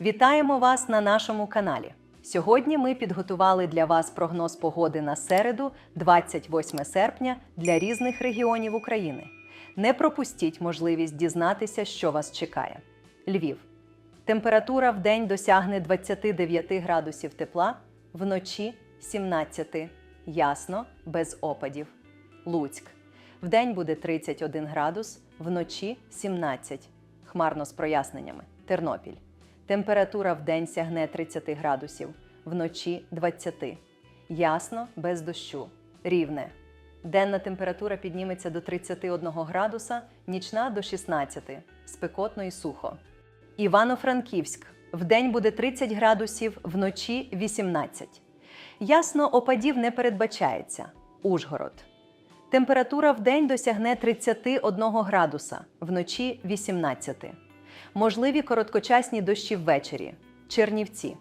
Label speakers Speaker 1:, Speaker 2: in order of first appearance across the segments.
Speaker 1: Вітаємо вас на нашому каналі. Сьогодні ми підготували для вас прогноз погоди на середу, 28 серпня, для різних регіонів України. Не пропустіть можливість дізнатися, що вас чекає. Львів. Температура в день досягне 29 градусів тепла, вночі 17. Ясно, без опадів. Луцьк. Вдень буде 31 градус, вночі 17. Хмарно з проясненнями. Тернопіль. Температура вдень сягне 30 градусів, вночі 20. Ясно, без дощу. Рівне. Денна температура підніметься до 31 градуса, нічна до 16. Спекотно і сухо. Івано-Франківськ. Вдень буде 30 градусів, вночі 18. Ясно, опадів не передбачається. Ужгород. Температура вдень досягне 31 градуса, вночі 18. Можливі короткочасні дощі ввечері. Чернівці.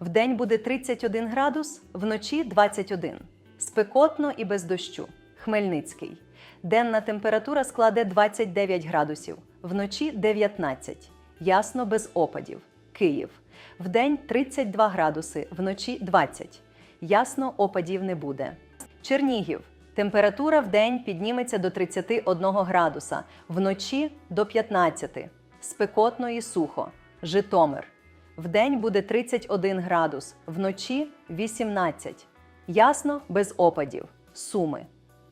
Speaker 1: Вдень буде 31 градус, вночі 21. Спекотно і без дощу. Хмельницький. Денна температура складе 29 градусів, вночі 19. Ясно без опадів. Київ. Вдень 32 градуси, вночі 20. Ясно, опадів не буде. Чернігів. Температура в день підніметься до 31 градуса, вночі до 15. Спекотно і сухо. Житомир. Вдень буде 31 градус, вночі 18. Ясно, без опадів. Суми.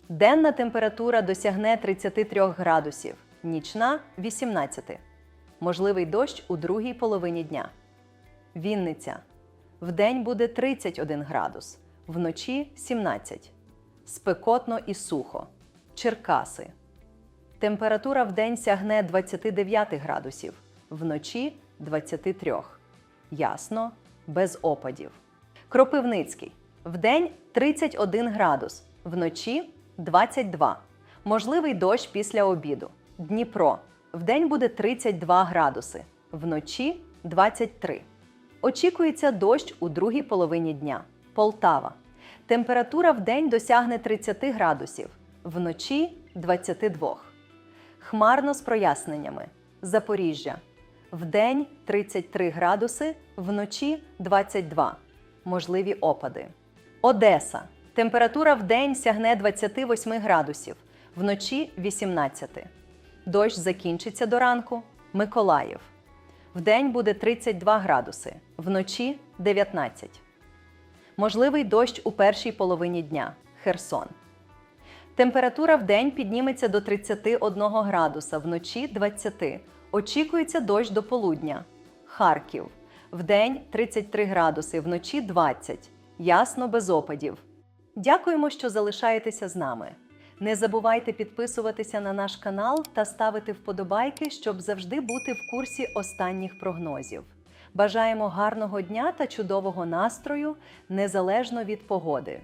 Speaker 1: Денна температура досягне 33 градусів, нічна 18. Можливий дощ у другій половині дня. Вінниця. Вдень буде 31 градус, вночі 17. Спекотно і сухо. Черкаси. Температура вдень сягне 29 градусів, вночі 23. Ясно, без опадів. Кропивницький. Вдень 31 градус, вночі 22. Можливий дощ після обіду. Дніпро. Вдень буде 32 градуси, вночі 23. Очікується дощ у другій половині дня. Полтава. Температура вдень досягне 30 градусів, вночі 22. Хмарно з проясненнями. Запоріжжя. Вдень 33 градуси, вночі 22. Можливі опади. Одеса. Температура вдень сягне 28 градусів, вночі 18. Дощ закінчиться до ранку. Миколаїв. Вдень буде 32 градуси, вночі 19. Можливий дощ у першій половині дня. Херсон. Температура в день підніметься до 31 градуса, вночі 20. Очікується дощ до полудня. Харків. Вдень 33 градуси, вночі 20. Ясно без опадів. Дякуємо, що залишаєтеся з нами. Не забувайте підписуватися на наш канал та ставити вподобайки, щоб завжди бути в курсі останніх прогнозів. Бажаємо гарного дня та чудового настрою незалежно від погоди.